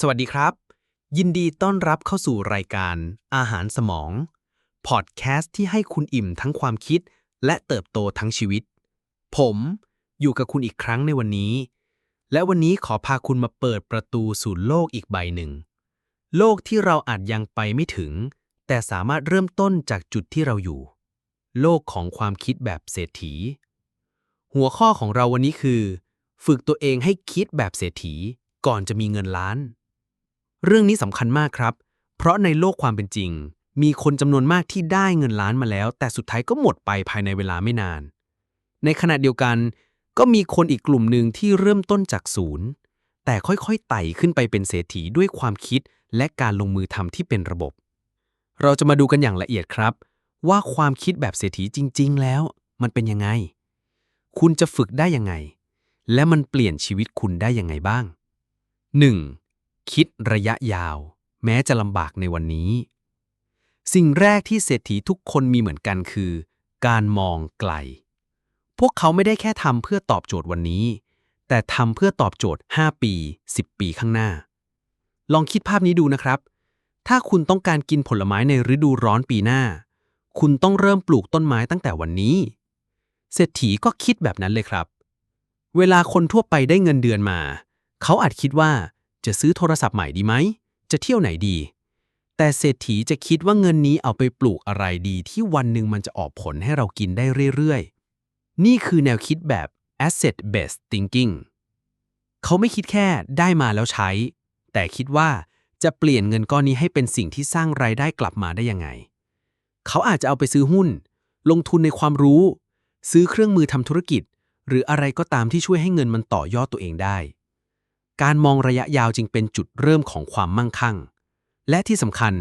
สวัสดีครับ ยินดีต้อนรับเข้าสู่รายการอาหารสมอง พอดแคสต์ที่ให้คุณอิ่มทั้งความคิด และเติบโตทั้งชีวิต ผมอยู่กับคุณอีกครั้งในวันนี้ และวันนี้ขอพาคุณมาเปิดประตูสู่โลกอีกใบหนึ่ง โลกที่เราอาจยังไปไม่ถึง แต่สามารถเริ่มต้นจากจุดที่เราอยู่ โลกของความคิดแบบเศรษฐี หัวข้อของเราวันนี้คือ ฝึกตัวเองให้คิดแบบเศรษฐีก่อนจะมีเงินล้าน เรื่องนี้สำคัญมากครับ เพราะในโลกความเป็นจริง มีคนจำนวนมากที่ได้เงินล้านมาแล้ว แต่สุดท้ายก็หมดไปภายในเวลาไม่นาน ในขณะเดียวกันก็มีคนอีกกลุ่มหนึ่งที่เริ่มต้นจากศูนย์ แต่ค่อยๆไต่ขึ้นไปเป็นเศรษฐีด้วยความคิดและการลงมือทำที่เป็นระบบ เราจะมาดูกันอย่างละเอียดครับ ว่าความคิดแบบเศรษฐีจริง ๆ แล้ว มันเป็นยังไง คุณจะฝึกได้ยังไง และมันเปลี่ยนชีวิตคุณได้ยังไงบ้าง 1. คิดระยะยาว แม้จะลำบากในวันนี้ สิ่งแรกที่เศรษฐีทุกคนมีเหมือนกันคือ การมองไกล พวกเขาไม่ได้แค่ทำเพื่อตอบโจทย์วันนี้ แต่ทำเพื่อตอบโจทย์ 5 ปี 10 ปีข้างหน้า ลองคิดภาพนี้ดูนะครับ ถ้าคุณต้องการกินผลไม้ในฤดูร้อนปีหน้า คุณต้องเริ่มปลูกต้นไม้ตั้งแต่วันนี้ เศรษฐีก็คิดแบบนั้นเลยครับ เวลาคนทั่วไปได้เงินเดือนมา เขาอาจคิดว่า จะซื้อโทรศัพท์ใหม่ดีไหม จะเที่ยวไหนดี แต่เศรษฐีจะคิดว่าเงินนี้เอาไปปลูกอะไรดีที่วันหนึ่งมันจะออกผลให้เรากินได้เรื่อยๆ นี่คือแนวคิดแบบ asset based thinking เขาไม่คิดแค่ได้มาแล้วใช้ แต่คิดว่าจะเปลี่ยนเงินก้อนนี้ให้เป็นสิ่งที่สร้างรายได้กลับมาได้ยังไง เขาอาจจะเอาไปซื้อหุ้น ลงทุนในความรู้ ซื้อเครื่องมือทำธุรกิจ หรืออะไรก็ตามที่ช่วยให้เงินมันต่อยอดตัวเองได้ การมองระยะยาวจึงเป็นจุดเริ่มของความมั่งคั่ง และที่สำคัญ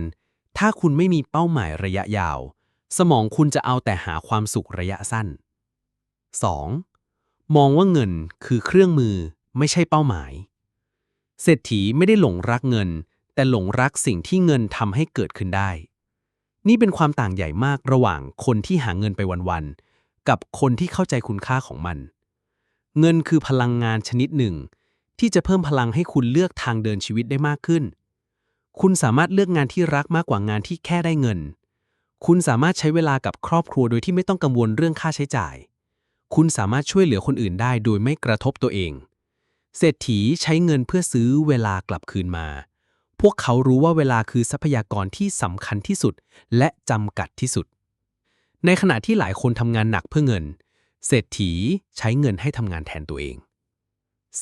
ถ้าคุณไม่มีเป้าหมายระยะยาว สมองคุณจะเอาแต่หาความสุขระยะสั้น 2. มองว่าเงินคือเครื่องมือไม่ใช่เป้าหมาย เศรษฐีไม่ได้หลงรักเงิน แต่หลงรักสิ่งที่เงินทำให้เกิดขึ้นได้ นี่เป็นความต่างใหญ่มากระหว่างคนที่หาเงินไปวันๆกับคนที่เข้าใจคุณค่าของมัน เงินคือพลังงานชนิดหนึ่ง ที่จะเพิ่มพลังให้คุณเลือกทางเดินชีวิตได้มากขึ้น คุณสามารถเลือกงานที่รักมากกว่างานที่แค่ได้เงิน คุณสามารถใช้เวลากับครอบครัวโดยที่ไม่ต้องกังวลเรื่องค่าใช้จ่าย คุณสามารถช่วยเหลือคนอื่นได้โดยไม่กระทบตัวเอง เศรษฐีใช้เงินเพื่อซื้อเวลากลับคืนมา พวกเขารู้ว่าเวลาคือทรัพยากรที่สำคัญที่สุดและจำกัดที่สุด ในขณะที่หลายคนทำงานหนักเพื่อเงิน เศรษฐีใช้เงินให้ทำงานแทนตัวเอง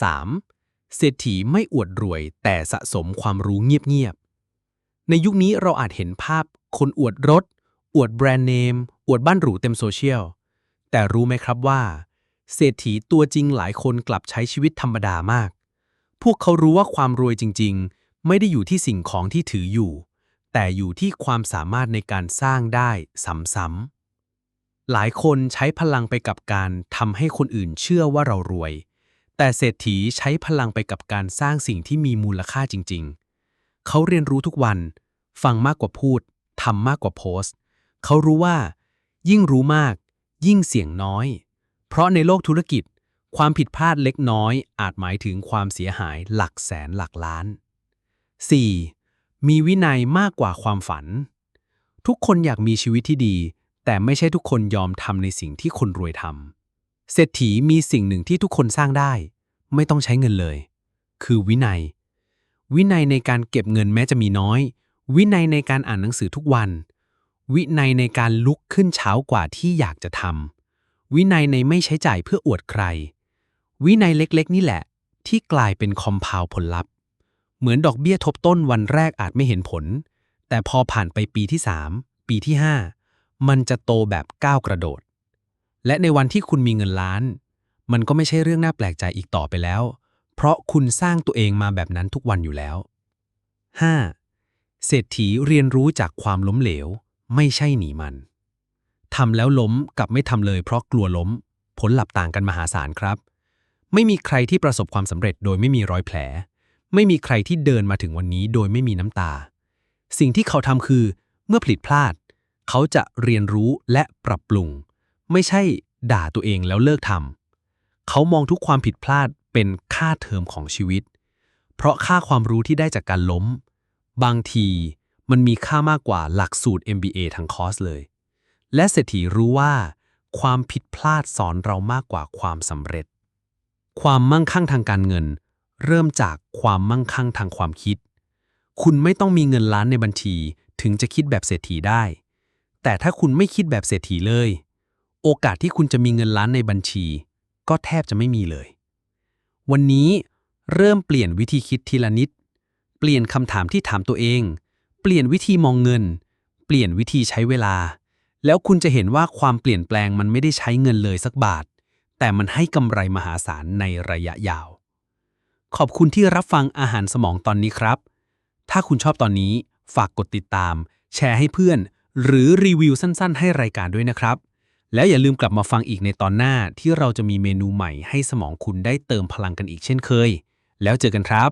3. เศรษฐีไม่อวดรวยแต่สะสมความรู้เงียบๆ ในยุคนี้เราอาจเห็นภาพคนอวดรถ อวดแบรนด์เนม อวดบ้านหรูเต็มโซเชียล แต่รู้ไหมครับว่า เศรษฐีตัวจริงหลายคนกลับใช้ชีวิตธรรมดามาก พวกเขารู้ว่าความรวยจริงๆ ไม่ได้อยู่ที่สิ่งของที่ถืออยู่ แต่อยู่ที่ความสามารถในการสร้างได้ซ้ำๆหลายคนใช้พลังไปกับการทำให้คนอื่นเชื่อว่าเรารวย แต่เศรษฐีใช้พลังไปกับการสร้างสิ่งที่มีมูลค่าจริง ๆ เขาเรียนรู้ทุกวัน ฟังมากกว่าพูดทำมากกว่าโพสต์ เขารู้ว่า ยิ่งรู้มาก ยิ่งเสี่ยงน้อย เพราะในโลกธุรกิจ ความผิดพลาดเล็กน้อย อาจหมายถึงความเสียหายหลักแสนหลักล้าน 4. มีวินัยมากกว่าความฝัน ทุกคนอยากมีชีวิตที่ดี แต่ไม่ใช่ทุกคนยอมทำในสิ่งที่คนรวยทำเศรษฐีมีสิ่งหนึ่งที่ทุกคนสร้างได้ ไม่ต้องใช้เงินเลย คือวินัย วินัยในการเก็บเงินแม้จะมีน้อย วินัยในการอ่านหนังสือทุกวัน วินัยในการลุกขึ้นเช้ากว่าที่อยากจะทำวินัยในไม่ใช้จ่ายเพื่ออวดใคร วินัยเล็กๆ นี่แหละ ที่กลายเป็นคอมเพลผลลัพธ์ เหมือนดอกเบี้ยทบต้นวันแรกอาจไม่เห็นผล แต่พอผ่านไปปีที่ 3 ปีที่ 5 มันจะโตแบบก้าวกระโดด และในวันที่คุณมีเงินล้าน มันก็ไม่ใช่เรื่องน่าแปลกใจอีกต่อไปแล้ว เพราะคุณสร้างตัวเองมาแบบนั้นทุกวันอยู่แล้ว 5. เศรษฐีเรียนรู้จากความล้มเหลว ไม่ใช่หนีมันทำแล้วล้มกับไม่ทำเลยเพราะกลัวล้ม ผลลัพธ์ต่างกันมหาศาลครับ ไม่มีใครที่ประสบความสำเร็จโดยไม่มีรอยแผล ไม่มีใครที่เดินมาถึงวันนี้โดยไม่มีน้ำตา สิ่งที่เขาทำคือ เมื่อผลิตพลาด เขาจะเรียนรู้และปรับปรุง ไม่ใช่ด่าตัวเองแล้วเลิกทำ เขามองทุกความผิดพลาดเป็นค่าเทอมของชีวิต เพราะค่าความรู้ที่ได้จากการล้ม บางทีมันมีค่ามากกว่าหลักสูตร MBA ทั้งคอร์สเลย และเศรษฐีรู้ว่า ความผิดพลาดสอนเรามากกว่าความสำเร็จ ความมั่งคั่งทางการเงิน เริ่มจากความมั่งคั่งทางความคิด คุณไม่ต้องมีเงินล้านในบัญชีถึงจะคิดแบบเศรษฐีได้ แต่ถ้าคุณไม่คิดแบบเศรษฐีเลย โอกาสที่คุณจะมีเงินล้านในบัญชี ก็แทบจะไม่มีเลย วันนี้เริ่มเปลี่ยนวิธีคิดทีละนิด เปลี่ยนคำถามที่ถามตัวเอง เปลี่ยนวิธีมองเงิน เปลี่ยนวิธีใช้เวลา แล้วคุณจะเห็นว่าความเปลี่ยนแปลงมันไม่ได้ใช้เงินเลยสักบาท แต่มันให้กำไรมหาศาลในระยะยาว ขอบคุณที่รับฟังอาหารสมองตอนนี้ครับ ถ้าคุณชอบตอนนี้ฝากกดติดตาม แชร์ให้เพื่อน หรือรีวิวสั้น ๆ ให้รายการด้วยนะครับ แล้วอย่าลืมกลับมาฟังอีกในตอนหน้าที่เราจะมีเมนูใหม่ให้สมองคุณได้เติมพลังกันอีกเช่นเคย แล้วเจอกันครับ